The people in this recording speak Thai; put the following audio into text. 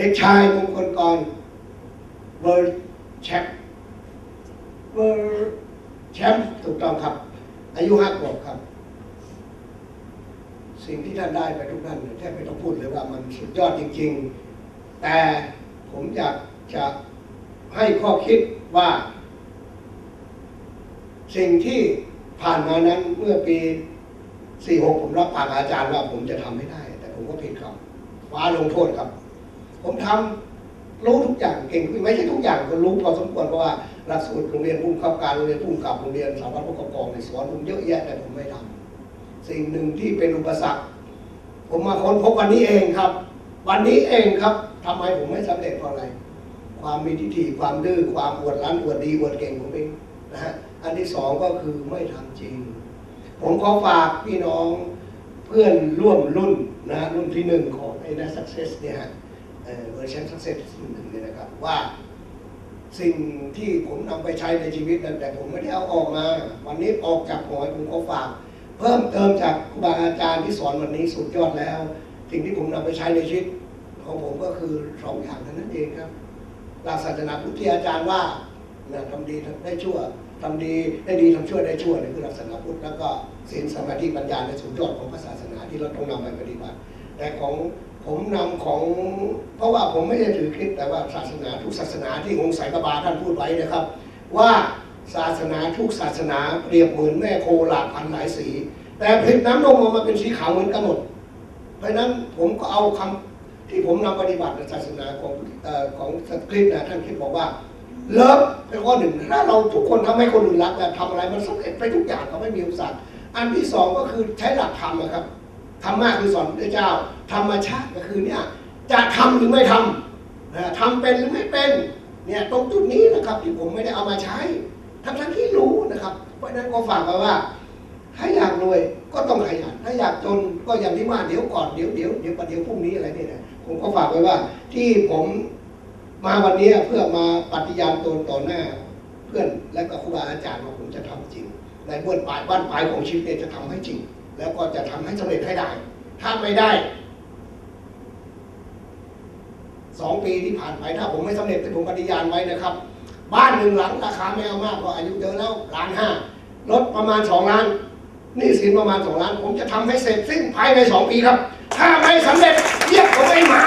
เด็กชายมงคลกรเวิร์แชมป์เวิร์แชมป์ถูกต้องครับ อายุห้าขวบครับ สิ่งที่ท่านได้ไปทุกท่านแทบไม่ต้องพูดเลยว่ามันสุดยอดจริง ๆ แต่ผมอยากจะให้ข้อคิดว่า สิ่งที่ผ่านมานั้นเมื่อปี 46 ผมรับปากอาจารย์ว่าผมจะทำไม่ได้ แต่ผมก็ผิดครับฟ้าลงโทษครับ ผมทำรู้ทุกอย่างเก่งไม่ใช่ทุกอย่างก็รู้พอสมควรเพราะว่าหลักสูตรโรงเรียนผู้บังคับการโรงเรียนผู้กำกับโรงเรียนสถาบันผู้กองในสอนผมเยอะแยะแต่ผมไม่ทำสิ่งหนึ่งที่เป็นอุปสรรค ผมมาค้นพบวันนี้เองครับ วันนี้เองครับทำไมผมไม่สำเร็จเพราะอะไร ความมีทิฏฐิความดื้อความอวดรั้นอวดดีอวดเก่งผมเองนะฮะอันที่สองก็คือไม่ทำจริง ผมขอฝากพี่น้องเพื่อนร่วมรุ่นนะรุ่นที่หนึ่งของไอ้นัสักเซสเนี่ยฮะ เวอร์ชันสักเซสรุ่นหนึ่งเนี่ยนะครับว่าสิ่งที่ผมนำไปใช้ในชีวิตนั้นแต่ผมไม่ได้เอาออกมา วันนี้ออกจากหอยผมขอฝาก เพิ่มเติมจากครูบาอาจารย์ที่สอนวันนี้สุดยอดแล้ว สิ่งที่ผมนำไปใช้ในชีวิตของผมก็คือสองอย่างนั้นเองครับหลักศาสนาพุทธที่อาจารย์ว่านะทำดีได้ชั่วทำดีได้ดีทำชั่วได้ชั่วนี่คือหลักศาสนาพุทธแล้วก็ศีลสมาธิปัญญาในสุดยอดของศาสนาที่เราต้องนำไปปฏิบัติ แต่ของผมนำของ เพราะว่าผมไม่ได้ถือคิดแต่ว่าศาสนาทุกศาสนาที่องค์สายกบาท่านพูดไว้นะครับ ว่าศาสนาทุกศาสนาเปรียบเหมือนแม่โคหลากพันหลายสี แต่ผลิตน้ำนมออกมาเป็นสีขาวเหมือนกันหมด เพราะนั้นผมก็เอาคำที่ผมนำปฏิบัติในศาสนาของอของสคริปต์นะท่านคิดบอกว่าเลิฟเป็นข้อหนึ่งถ้าเราทุกคนทำให้คนอื่นรักนะทำอะไรมันสำเร็จไปทุกอย่างเขาไม่มีอุปสรรคอันที่สองก็คือใช้หลักธรรมนะครับ ธรรมะคือสอนพระเจ้า ธรรมชาติก็คือเนี่ยจะทำหรือไม่ทำทำเป็นหรือไม่เป็นเนี่ยตรงจุดนี้นะครับที่ผมไม่ได้เอามาใช้ ทั้งทั้งที่รู้นะครับ เพราะนั้นก็ฝากไว้ว่า ถ้าอยากรวยก็ต้องขยันถ้าอยากจนก็อย่างที่ว่าเดี๋ยวก่อนเดี๋ยวเดี๋ยวเดี๋ยวประเดี๋ยวพรุ่งนี้อะไรเนี่ยนะผมก็ฝากไว้ว่า ที่ผมมาวันนี้เพื่อมาปฏิญาณตนต่อหน้า เพื่อนและก็ครูบาอาจารย์ว่าผมจะทำจริง ในบ้านปลายบ้านปลายของชีวิตเนี่ยจะทำให้จริง แล้วก็จะทำให้สำเร็จให้ได้ ถ้าไม่ได้สองปีที่ผ่านไปถ้าผมไม่สำเร็จที่ผมปฏิญาณไว้นะครับ บ้านหนึ่งหลังราคาไม่เอามากก็อายุเยอะแล้วล้านห้ารถประมาณสองล้านนี่สินประมาณสองล้าน ผมจะทำให้เสร็จสิ้นภายในสองปีครับ ถ้าไม่สำเร็จเรียกผมไอ้หมา